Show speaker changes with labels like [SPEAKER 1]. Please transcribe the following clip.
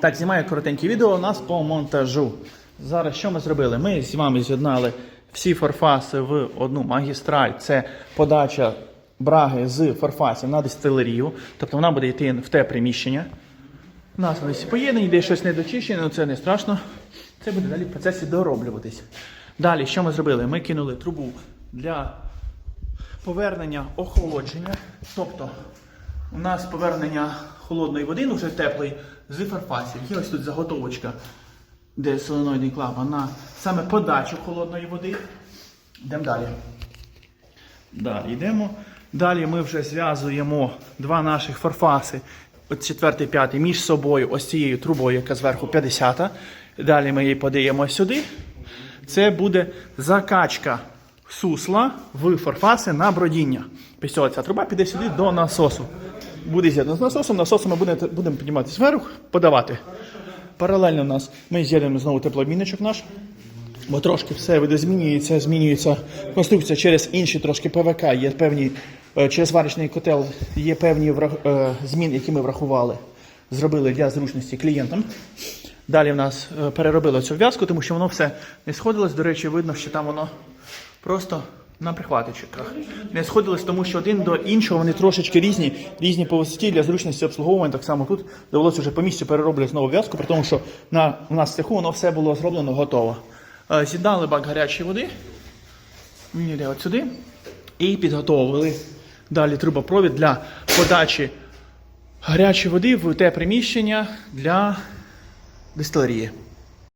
[SPEAKER 1] Так, знімаю коротеньке відео у нас по монтажу. Зараз що ми зробили? Ми з вами з'єднали всі форфаси в одну магістраль. Це подача браги з форфасів на дистилерію. Тобто вона буде йти в те приміщення. У нас вони всі поєднані, де щось не дочищене, але це не страшно. Це буде далі в процесі дороблюватись. Далі, що ми зробили? Ми кинули трубу для повернення охолодження. Тобто у нас повернення холодної води, ну вже теплої, з фарфасів. Є ось тут заготовочка, де соленоїдний клапан на саме подачу холодної води. Йдемо далі. Далі йдемо. Далі ми вже зв'язуємо два наших форфаси, от четвертий, п'ятий, між собою, ось цією трубою, яка зверху 50. Далі ми її подаємо сюди. Це буде закачка сусла в форфаси на бродіння. Після ця труба піде сюди до насосу. Буде з'єднано з насосом, насосом ми будемо, будемо піднімати зверху, подавати. Паралельно у нас ми з'єднуємо знову теплообмінничок наш. Бо трошки все видозмінюється, змінюється конструкція через інші трошки ПВК, є певні, е, через варочний котел є певні е, зміни, які ми врахували, зробили для зручності клієнтам. Далі в нас е, переробили цю в'язку, тому що воно все не сходилось. До речі, видно, що там воно просто на прихватичках. Не сходилось, тому що один до іншого вони трошечки різні, різні по висоті для зручності обслуговування. Так само тут довелося вже по місцю перероблювати знову в'язку, при тому, що на, у нас в цеху воно все було зроблено готово. Е, З'єднали бак гарячої води, йде от сюди, і підготовили далі трубопровід для подачі гарячої води в те приміщення для дистилерії.